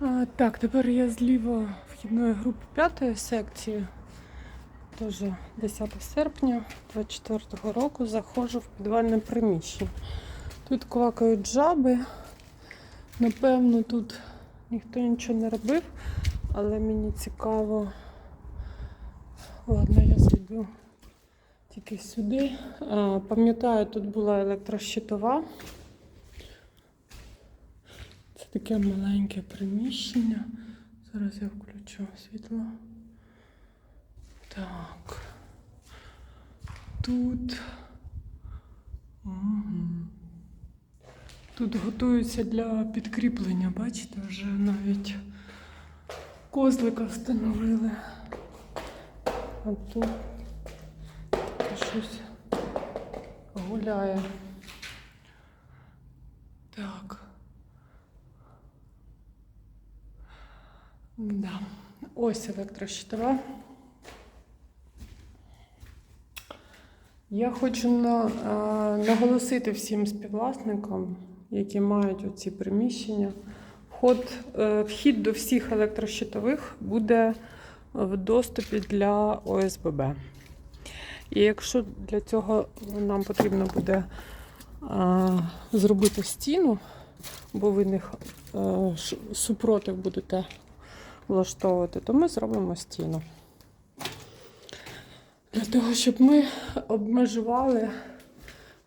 А, так, тепер я зліва вхідної групи п'ятої секції. Тож 10 серпня 24 року заходжу в підвальне приміщення. Тут квакають жаби. Напевно, тут ніхто нічого не робив, але мені цікаво. Ладно, я зайду тільки сюди. Пам'ятаю, тут була електрощитова. Це таке маленьке приміщення. Зараз я включу світло. Так. Тут. Тут готуються для підкріплення, бачите, вже навіть козлика встановили. А тут щось гуляє. Так. Да. Ось електрощитова. Я хочу на, е, наголосити всім співвласникам, які мають оці приміщення. Вход, е, вхід до всіх електрощитових буде в доступі для ОСББ. І якщо для цього нам потрібно буде е, зробити стіну, бо ви них супротив будете влаштовувати, то ми зробимо стіну. Для того, щоб ми обмежували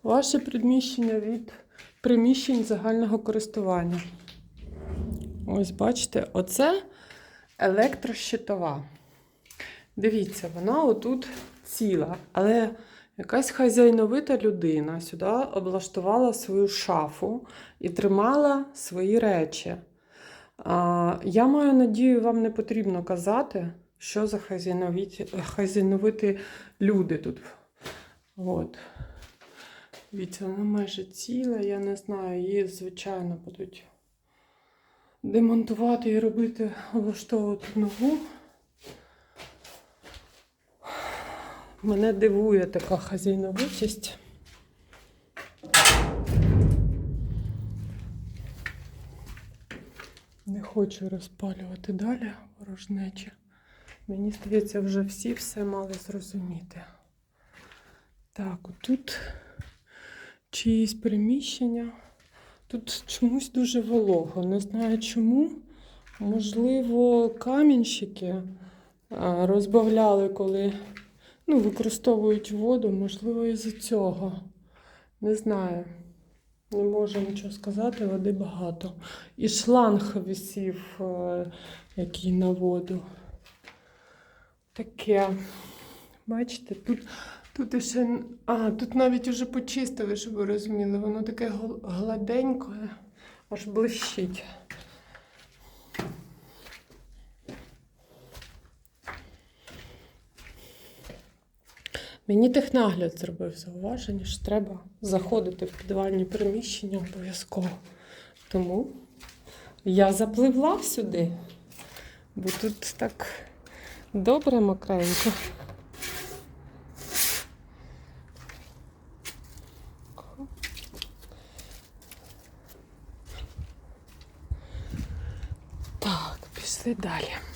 ваше приміщення від приміщень загального користування. Ось бачите, оце електрощитова. Дивіться, вона отут ціла, але якась хазяйновита людина сюди облаштувала свою шафу і тримала свої речі. Я маю надію, вам не потрібно казати, що за хазяйновиті, люди тут. От. Дивіться, вона майже ціла, я не знаю, її, звичайно, будуть демонтувати і робити, облаштовувати нову. Мене дивує така хазяйновитість. Не хочу розпалювати далі ворожнечі. Мені здається, вже всі все мали зрозуміти. Так, отут чиїсь приміщення. Тут чомусь дуже волого. Не знаю чому. Можливо, камінщики розбавляли, коли ну, використовують воду, можливо, із-за цього. Не знаю. Не можу нічого сказати, води багато. І шланг висів, е, який на воду. Таке. Бачите, тут, тут іще. А, тут навіть уже почистили, щоб ви розуміли. Воно таке гл- гладеньке, аж блищить. Мені технагляд зробив зауваження, що треба заходити в підвальні приміщення обов'язково. Тому я запливла сюди, бо тут так добре мокренько. Так, пішли далі.